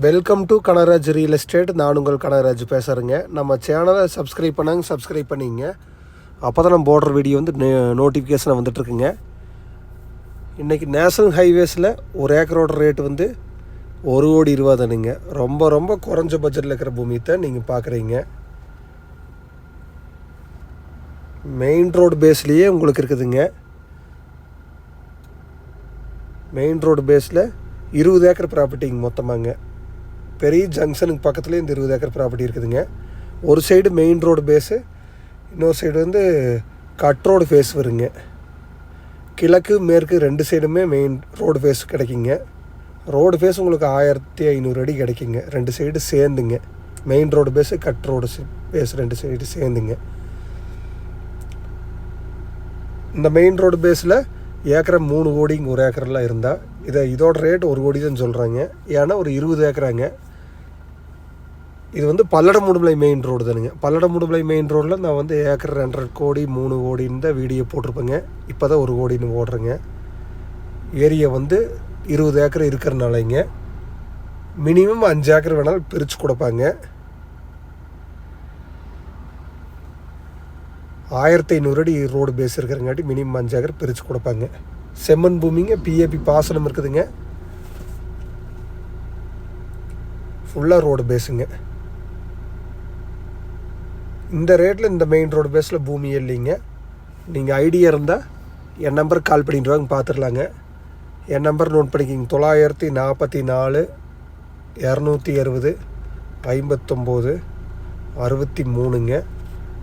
Welcome to Kanaraj real estate நான் உங்கள் கனராஜ் பேசுகிறேங்க நம்ம சேனலை சப்ஸ்கிரைப் பண்ணாங்க சப்ஸ்கிரைப் பண்ணிங்க. அப்போ தான் நம்ம போடுற வீடியோ வந்து நோட்டிஃபிகேஷனை வந்துட்டுருக்குங்க. இன்றைக்கி நேஷனல் ஹைவேஸில் ஒரு ஏக்கரோட ரேட் வந்து ஒரு கோடி இருபது தானுங்க ரொம்ப ரொம்ப குறைஞ்ச பட்ஜெட்டில் இருக்கிற பூமி தான் நீங்கள் பார்க்குறீங்க மெயின் ரோடு பேஸ்லேயே உங்களுக்கு இருக்குதுங்க. மெயின் ரோடு பேஸில் இருபது ஏக்கர் ப்ராப்பர்ட்டிங்க மொத்தமாங்க. பெரிய ஜங்ஷனுக்கு பக்கத்துலேயே இந்த இருபது ஏக்கர் ப்ராப்பர்ட்டி இருக்குதுங்க. ஒரு சைடு மெயின் ரோடு பேஸு இன்னொரு சைடு வந்து கட் ரோடு ஃபேஸ் வருங்க. கிழக்கு மேற்கு ரெண்டு சைடுமே மெயின் ரோடு ஃபேஸ் கிடைக்குங்க. ரோடு ஃபேஸ் உங்களுக்கு ஆயிரத்தி ஐநூறு அடி கிடைக்குங்க. ரெண்டு side சேர்ந்துங்க. Main road face cut road face ரெண்டு சைடு சேர்ந்துங்க. இந்த மெயின் ரோடு பேஸில் ஏக்கரை மூணு கோடிங்க ஒரு ஏக்கரெல்லாம் இருந்தால் இதை இதோட ரேட் ஒரு கோடி தான் சொல்கிறாங்க ஏன்னா ஒரு இருபது ஏக்கராங்க. இது வந்து பல்லடம் பல்லடமுடுமலை மெயின் ரோடு தானுங்க. பல்லடமுடுமலை மெயின் ரோடில் நான் வந்து ஏக்கர் ரெண்டரை கோடி மூணு கோடின்னு தான் வீடியோ போட்டிருப்பேங்க. இப்போ தான் ஒரு கோடின்னு ஓடுறேங்க. ஏரியா வந்து இருபது ஏக்கர் இருக்கிறனாலங்க. மினிமம் அஞ்சு ஏக்கர் வேணாலும் பிரித்து கொடுப்பாங்க. ஆயிரத்தி ஐநூறு அடி ரோடு பேஸ் இருக்கிறங்காட்டி மினிமம் அஞ்சு ஏக்கர் பிரித்து கொடுப்பாங்க. செம்மண் பூமிங்க பிஏபி பாசனம் இருக்குதுங்க. ஃபுல்லாக ரோடு பேஸுங்க இந்த ரேட்டில் இந்த மெயின் ரோடு பேஸில் பூமி இல்லைங்க. நீங்கள் ஐடியா இருந்தால் என் நம்பருக்கு கால் பண்ணிட்டுருவாங்க பார்த்துடலாங்க என் நம்பர் நோட் பண்ணிக்கிங்க. தொள்ளாயிரத்தி நாற்பத்தி நாலு இரநூத்தி அறுபது ஐம்பத்தொம்போது அறுபத்தி மூணுங்க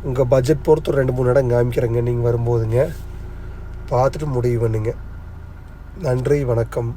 உங்கள் பட்ஜெட் பொறுத்து ரெண்டு மூணு இடம் காமிக்கிறேங்க. நீங்கள் வரும்போதுங்க. பார்த்துட்டு முடிவு பண்ணுங்க. நன்றி வணக்கம்.